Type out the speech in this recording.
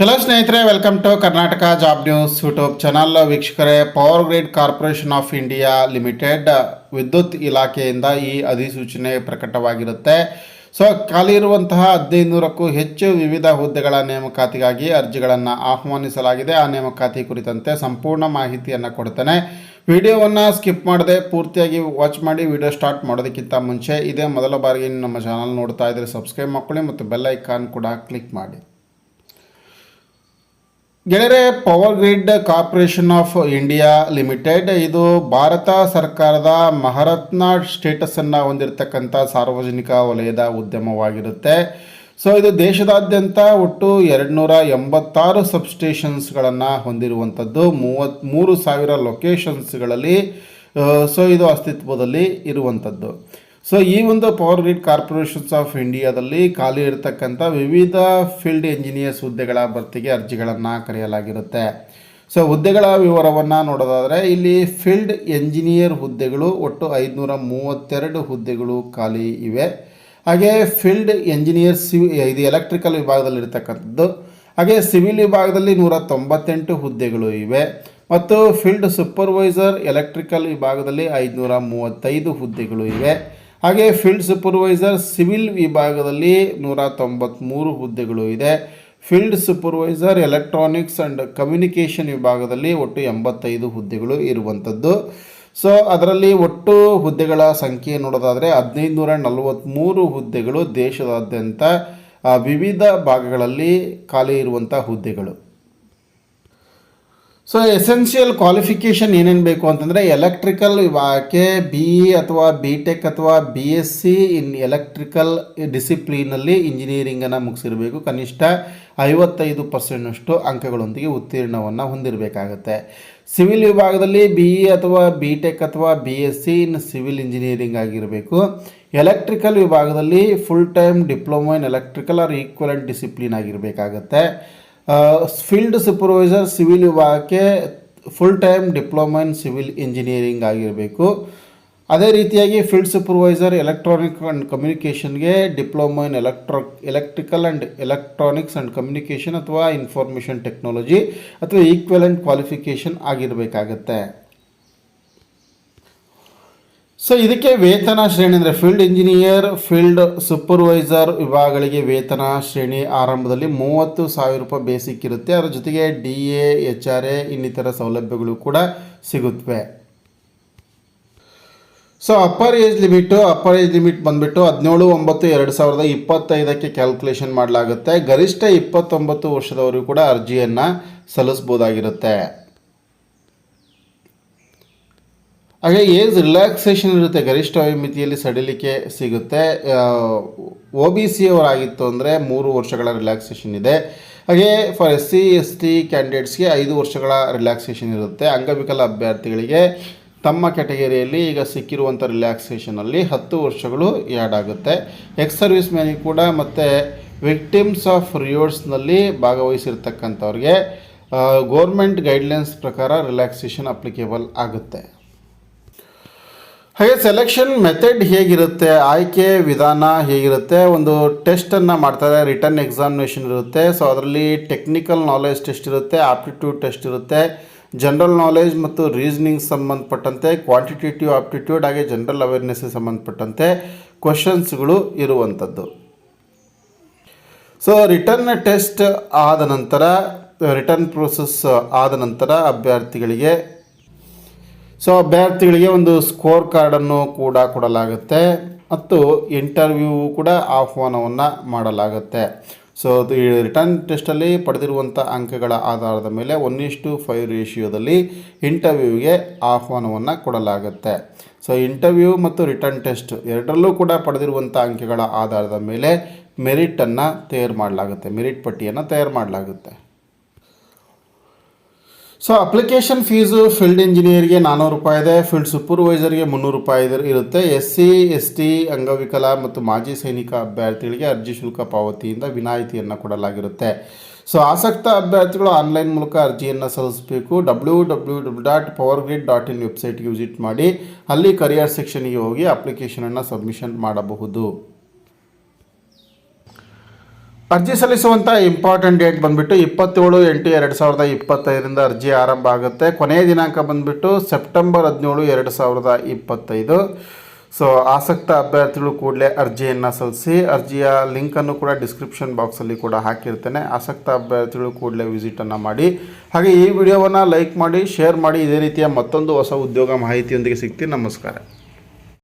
Hello ಸ್ನೇಹಿತರೆ welcome to Karnataka job news YouTube channel ವೀಕ್ಷಕರೇ power grid corporation of India limited ವಿದ್ಯುತ್ ಇಲಾಖೆಯಿಂದ ಈ ಅಧಿಸೂಚನೆ ಪ್ರಕಟವಾಗಿರುತ್ತೆ. ಸೊ ಖಾಲಿ ಇರುವಂತಹ ಹದಿನೈದುನೂರಕ್ಕೂ ಹೆಚ್ಚು ವಿವಿಧ ಹುದ್ದೆಗಳ ನೇಮಕಾತಿಗಾಗಿ ಅರ್ಜಿಗಳನ್ನು ಆಹ್ವಾನಿಸಲಾಗಿದೆ. ಆ ನೇಮಕಾತಿ ಕುರಿತಂತೆ ಸಂಪೂರ್ಣ ಮಾಹಿತಿಯನ್ನು ಕೊಡ್ತೇನೆ. ವಿಡಿಯೋವನ್ನು ಸ್ಕಿಪ್ ಮಾಡದೆ ಪೂರ್ತಿಯಾಗಿ ವಾಚ್ ಮಾಡಿ ವಿಡಿಯೋ ಸ್ಟಾರ್ಟ್ ಮಾಡೋದಕ್ಕಿಂತ ಮುಂಚೆ ಇದೇ ಮೊದಲ ಬಾರಿಗೆ ನಮ್ಮ ಚಾನಲ್ ನೋಡ್ತಾ ಇದ್ದರೆ ಸಬ್ಸ್ಕ್ರೈಬ್ ಮಾಡ್ಕೊಳ್ಳಿ ಮತ್ತು ಬೆಲ್ ಐಕಾನ್ ಕೂಡ ಕ್ಲಿಕ್ ಮಾಡಿ. ಗೆಳೆಯರೆ power grid corporation of India limited ಇದು ಭಾರತ ಸರ್ಕಾರದ ಮಹಾರತ್ನ ಸ್ಟೇಟಸನ್ನು ಹೊಂದಿರತಕ್ಕಂಥ ಸಾರ್ವಜನಿಕ ವಲಯದ ಉದ್ಯಮವಾಗಿರುತ್ತೆ. ಸೊ ಇದು ದೇಶದಾದ್ಯಂತ ಒಟ್ಟು ಎರಡುನೂರ ಎಂಬತ್ತಾರು ಸಬ್ಸ್ಟೇಷನ್ಸ್ಗಳನ್ನು ಹೊಂದಿರುವಂಥದ್ದು. ಮೂವತ್ತ್, ಮೂರು ಸಾವಿರ ಲೊಕೇಶನ್ಸ್ಗಳಲ್ಲಿ ಸೊ ಇದು ಅಸ್ತಿತ್ವದಲ್ಲಿ ಇರುವಂಥದ್ದು. ಸೊ ಈ ಒಂದು ಪವರ್ ಗ್ರಿಡ್ ಕಾರ್ಪೊರೇಷನ್ಸ್ ಆಫ್ ಇಂಡಿಯಾದಲ್ಲಿ ಖಾಲಿ ಇರತಕ್ಕಂಥ ವಿವಿಧ ಫೀಲ್ಡ್ ಇಂಜಿನಿಯರ್ಸ್ ಹುದ್ದೆಗಳ ಭರ್ತಿಗೆ ಅರ್ಜಿಗಳನ್ನು ಕರೆಯಲಾಗಿರುತ್ತೆ. ಸೊ ಹುದ್ದೆಗಳ ವಿವರವನ್ನು ನೋಡೋದಾದರೆ, ಇಲ್ಲಿ ಫೀಲ್ಡ್ ಎಂಜಿನಿಯರ್ ಹುದ್ದೆಗಳು ಒಟ್ಟು ಐದುನೂರ ಮೂವತ್ತೆರಡು ಹುದ್ದೆಗಳು ಖಾಲಿ ಇವೆ. ಹಾಗೆ ಫೀಲ್ಡ್ ಎಂಜಿನಿಯರ್ ಸಿವಿ ಇದು ಎಲೆಕ್ಟ್ರಿಕಲ್ ವಿಭಾಗದಲ್ಲಿರ್ತಕ್ಕಂಥದ್ದು ಹಾಗೆ ಸಿವಿಲ್ ವಿಭಾಗದಲ್ಲಿ ನೂರ ತೊಂಬತ್ತೆಂಟು ಹುದ್ದೆಗಳು ಇವೆ. ಮತ್ತು ಫೀಲ್ಡ್ ಸೂಪರ್ವೈಸರ್ ಎಲೆಕ್ಟ್ರಿಕಲ್ ವಿಭಾಗದಲ್ಲಿ ಐದುನೂರ ಮೂವತ್ತೈದು ಹುದ್ದೆಗಳು ಇವೆ. ಹಾಗೆ ಫೀಲ್ಡ್ ಸೂಪರ್ವೈಸರ್ ಸಿವಿಲ್ ವಿಭಾಗದಲ್ಲಿ ನೂರ ತೊಂಬತ್ತ್ಮೂರು ಹುದ್ದೆಗಳು ಇದೆ. Field supervisor electronics and communication ವಿಭಾಗದಲ್ಲಿ ಒಟ್ಟು ಎಂಬತ್ತೈದು ಹುದ್ದೆಗಳು ಇರುವಂಥದ್ದು ಸೊ ಅದರಲ್ಲಿ ಒಟ್ಟು ಹುದ್ದೆಗಳ ಸಂಖ್ಯೆ ನೋಡೋದಾದರೆ ಹದಿನೈದು ನೂರ ನಲವತ್ತ್ಮೂರು ಹುದ್ದೆಗಳು ದೇಶದಾದ್ಯಂತ ವಿವಿಧ ಭಾಗಗಳಲ್ಲಿ ಖಾಲಿ ಇರುವಂಥ ಹುದ್ದೆಗಳು. ಸೊ ಎಸೆನ್ಷಿಯಲ್ ಕ್ವಾಲಿಫಿಕೇಷನ್ ಏನೇನು ಬೇಕು ಅಂತಂದರೆ ಎಲೆಕ್ಟ್ರಿಕಲ್ ಇವಾಕೆ ಬಿ ಇ ಅಥವಾ ಬಿ ಟೆಕ್ ಅಥವಾ B S C in electrical ಡಿಸಿಪ್ಲಿನಲ್ಲಿ ಇಂಜಿನಿಯರಿಂಗನ್ನು ಮುಗಿಸಿರಬೇಕು. ಕನಿಷ್ಠ ಐವತ್ತೈದು ಪರ್ಸೆಂಟ್ನಷ್ಟು ಅಂಕಗಳೊಂದಿಗೆ ಉತ್ತೀರ್ಣವನ್ನು ಹೊಂದಿರಬೇಕಾಗತ್ತೆ. ಸಿವಿಲ್ ವಿಭಾಗದಲ್ಲಿ ಬಿ ಇ ಅಥವಾ ಬಿ ಟೆಕ್ ಅಥವಾ B S C in civil engineering ಆಗಿರಬೇಕು. ಎಲೆಕ್ಟ್ರಿಕಲ್ ವಿಭಾಗದಲ್ಲಿ full time diploma in electrical or equivalent discipline ಆಗಿರಬೇಕಾಗತ್ತೆ. Field supervisor civil ವಿಭಾಗಕ್ಕೆ full time diploma in civil engineering ಆಗಿರಬೇಕು. ಅದೇ ರೀತಿಯಾಗಿ field supervisor electronic and ಕಮ್ಯುನಿಕೇಷನ್ಗೆ diploma in electro electrical and electronics and communication ಅಥವಾ information technology ಅಥವಾ equivalent qualification ಆಗಿರಬೇಕಾಗತ್ತೆ. So ಇದಕ್ಕೆ ವೇತನ ಶ್ರೇಣಿ ಅಂದರೆ ಫೀಲ್ಡ್ ಇಂಜಿನಿಯರ್ ಫೀಲ್ಡ್ ಸೂಪರ್ವೈಸರ್ ವಿಭಾಗಗಳಿಗೆ ವೇತನ ಶ್ರೇಣಿ ಆರಂಭದಲ್ಲಿ ಮೂವತ್ತು ಸಾವಿರ ರೂಪಾಯಿ ಬೇಸಿಕ್ ಇರುತ್ತೆ. ಅದರ ಜೊತೆಗೆ D A H R A ಇನ್ನಿತರ ಸೌಲಭ್ಯಗಳು ಕೂಡ ಸಿಗುತ್ತವೆ so upper age limit upper age limit ಬಂದುಬಿಟ್ಟು ಹದಿನೇಳು, ಒಂಬತ್ತು, ಎರಡು ಸಾವಿರದ ಇಪ್ಪತ್ತೈದಕ್ಕೆ ಕ್ಯಾಲ್ಕುಲೇಷನ್ ಮಾಡಲಾಗುತ್ತೆ. ಗರಿಷ್ಠ ಇಪ್ಪತ್ತೊಂಬತ್ತು ವರ್ಷದವರೆಗೂ ಕೂಡ ಅರ್ಜಿಯನ್ನು ಸಲ್ಲಿಸ್ಬೋದಾಗಿರುತ್ತೆ ಹಾಗೆ ಏಜ್ ರಿಲ್ಯಾಕ್ಸೇಷನ್ ಇರುತ್ತೆ ಗರಿಷ್ಠ ಮಿತಿಯಲ್ಲಿ ಸಡಿಲಿಕೆ ಸಿಗುತ್ತೆ? ಒ ಬಿ ಸಿ ಅವರಾಗಿತ್ತು ಅಂದರೆ ಮೂರು ವರ್ಷಗಳ ರಿಲ್ಯಾಕ್ಸೇಷನ್ ಇದೆ. ಹಾಗೆ for S C S T ಕ್ಯಾಂಡಿಡೇಟ್ಸ್ಗೆ ಐದು ವರ್ಷಗಳ ರಿಲ್ಯಾಕ್ಸೇಷನ್ ಇರುತ್ತೆ. ಅಂಗವಿಕಲ ಅಭ್ಯರ್ಥಿಗಳಿಗೆ ತಮ್ಮ ಕ್ಯಾಟಗರಿಯಲ್ಲಿ ಈಗ ಸಿಕ್ಕಿರುವಂಥ ರಿಲ್ಯಾಕ್ಸೇಷನಲ್ಲಿ ಹತ್ತು ವರ್ಷಗಳು ಆ್ಯಡ್ ಆಗುತ್ತೆ. ಎಕ್ಸ್ ಸರ್ವಿಸ್ ಮ್ಯಾನಿ ಕೂಡ ಮತ್ತು ವಿಕ್ಟಿಮ್ಸ್ ಆಫ್ ರಿಯೋರ್ಸ್ನಲ್ಲಿ ಭಾಗವಹಿಸಿರ್ತಕ್ಕಂಥವ್ರಿಗೆ ಗೌರ್ಮೆಂಟ್ ಗೈಡ್ಲೈನ್ಸ್ ಪ್ರಕಾರ ರಿಲ್ಯಾಕ್ಸೇಷನ್ ಅಪ್ಲಿಕೇಬಲ್ ಆಗುತ್ತೆ. ಹಾಗೆ ಸೆಲೆಕ್ಷನ್ ಮೆಥಡ್ ಹೇಗಿರುತ್ತೆ, ಆಯ್ಕೆ ವಿಧಾನ ಹೇಗಿರುತ್ತೆ, ಒಂದು ಟೆಸ್ಟನ್ನು ಮಾಡ್ತಾರೆ ರಿಟರ್ನ್ ಎಕ್ಸಾಮಿನೇಷನ್ ಇರುತ್ತೆ. ಸೊ ಅದರಲ್ಲಿ ಟೆಕ್ನಿಕಲ್ ನಾಲೆಜ್ ಟೆಸ್ಟ್ ಇರುತ್ತೆ ಆಪ್ಟಿಟ್ಯೂಡ್ ಟೆಸ್ಟ್ ಇರುತ್ತೆ. ಜನರಲ್ ನಾಲೆಜ್ ಮತ್ತು ರೀಸನಿಂಗ್ ಸಂಬಂಧಪಟ್ಟಂತೆ ಕ್ವಾಂಟಿಟೇಟಿವ್ ಆಪ್ಟಿಟ್ಯೂಡ್ ಹಾಗೆ ಜನರಲ್ ಅವೇರ್ನೆಸ್ಗೆ ಸಂಬಂಧಪಟ್ಟಂತೆ ಕ್ವಶನ್ಸ್ಗಳು ಇರುವಂಥದ್ದು. ಸೊ ರಿಟರ್ನ್ ಟೆಸ್ಟ್ ಆದ ನಂತರ ರಿಟರ್ನ್ ಪ್ರೋಸೆಸ್ ಆದ ನಂತರ, ಅಭ್ಯರ್ಥಿಗಳಿಗೆ ಸೊ ಅಭ್ಯರ್ಥಿಗಳಿಗೆ ಒಂದು ಸ್ಕೋರ್ ಕಾರ್ಡನ್ನು ಕೂಡ ಕೊಡಲಾಗುತ್ತೆ. ಮತ್ತು ಇಂಟರ್ವ್ಯೂ ಕೂಡ ಆಹ್ವಾನವನ್ನು ಮಾಡಲಾಗುತ್ತೆ. ಸೊ ಅದು ರಿಟರ್ನ್ ಟೆಸ್ಟಲ್ಲಿ ಪಡೆದಿರುವಂಥ ಅಂಕಗಳ ಆಧಾರದ ಮೇಲೆ ಒನ್ ಇಷ್ಟು ಫೈವ್ ರೇಷಿಯೋದಲ್ಲಿ ಇಂಟರ್ವ್ಯೂಗೆ ಆಹ್ವಾನವನ್ನು ಕೊಡಲಾಗುತ್ತೆ. ಸೊ ಇಂಟರ್ವ್ಯೂ ಮತ್ತು ರಿಟರ್ನ್ ಟೆಸ್ಟ್ ಎರಡರಲ್ಲೂ ಕೂಡ ಪಡೆದಿರುವಂಥ ಅಂಕಗಳ ಆಧಾರದ ಮೇಲೆ ಮೆರಿಟನ್ನು ತಯಾರು ಮಾಡಲಾಗುತ್ತೆ. ಮೆರಿಟ್ ಪಟ್ಟಿಯನ್ನು ತಯಾರು ಮಾಡಲಾಗುತ್ತೆ. ಸೊ ಅಪ್ಲಿಕೇಶನ್ ಫೀಸು ಫೀಲ್ಡ್ ಇಂಜಿನಿಯರ್ಗೆ ನಾನ್ನೂರು ರೂಪಾಯಿ ಇದೆ ಫೀಲ್ಡ್ ಸೂಪರ್ವೈಸರ್ಗೆ ಮುನ್ನೂರು ರೂಪಾಯಿ ಇರುತ್ತೆ. ಎಸ್ ಸಿ ಎಸ್ ಟಿ ಅಂಗವಿಕಲ ಮತ್ತು ಮಾಜಿ ಸೈನಿಕ ಅಭ್ಯರ್ಥಿಗಳಿಗೆ ಅರ್ಜಿ ಶುಲ್ಕ ಪಾವತಿಯಿಂದ ವಿನಾಯಿತಿಯನ್ನು ಕೊಡಲಾಗಿರುತ್ತೆ. ಸೊ ಆಸಕ್ತ ಅಭ್ಯರ್ಥಿಗಳು ಆನ್ಲೈನ್ ಮೂಲಕ ಅರ್ಜಿಯನ್ನು ಸಲ್ಲಿಸಬೇಕು. W W W dot power grid dot in ವೆಬ್ಸೈಟ್ಗೆ ವಿಸಿಟ್ ಮಾಡಿ. ಅಲ್ಲಿ ಕರಿಯರ್ ಸೆಕ್ಷನ್ಗೆ ಹೋಗಿ ಅಪ್ಲಿಕೇಶನನ್ನು ಸಬ್ಮಿಷನ್ ಮಾಡಬಹುದು. ಅರ್ಜಿ ಸಲ್ಲಿಸುವಂಥ ಇಂಪಾರ್ಟೆಂಟ್ ಡೇಟ್ ಬಂದುಬಿಟ್ಟು ಇಪ್ಪತ್ತೇಳು ಎಂಟು ಎರಡು ಸಾವಿರದ ಇಪ್ಪತ್ತೈದರಿಂದ ಅರ್ಜಿ ಆರಂಭ ಆಗುತ್ತೆ. ಕೊನೆಯ ದಿನಾಂಕ ಬಂದುಬಿಟ್ಟು ಸೆಪ್ಟೆಂಬರ್ ಹದಿನೇಳು ಎರಡು ಸಾವಿರದ ಇಪ್ಪತ್ತೈದು. ಸೊ ಆಸಕ್ತ ಅಭ್ಯರ್ಥಿಗಳು ಕೂಡಲೇ ಅರ್ಜಿಯನ್ನು ಸಲ್ಲಿಸಿ, ಅರ್ಜಿಯ ಲಿಂಕನ್ನು ಕೂಡ ಡಿಸ್ಕ್ರಿಪ್ಷನ್ ಬಾಕ್ಸಲ್ಲಿ ಕೂಡ ಹಾಕಿರ್ತೇನೆ. ಆಸಕ್ತ ಅಭ್ಯರ್ಥಿಗಳು ಕೂಡಲೇ ವಿಸಿಟನ್ನು ಮಾಡಿ. ಹಾಗೆ ಈ ವಿಡಿಯೋವನ್ನು ಲೈಕ್ ಮಾಡಿ ಶೇರ್ ಮಾಡಿ. ಇದೇ ರೀತಿಯ ಮತ್ತೊಂದು ಹೊಸ ಉದ್ಯೋಗ ಮಾಹಿತಿಯೊಂದಿಗೆ ಸಿಗ್ತೀನಿ. ನಮಸ್ಕಾರ.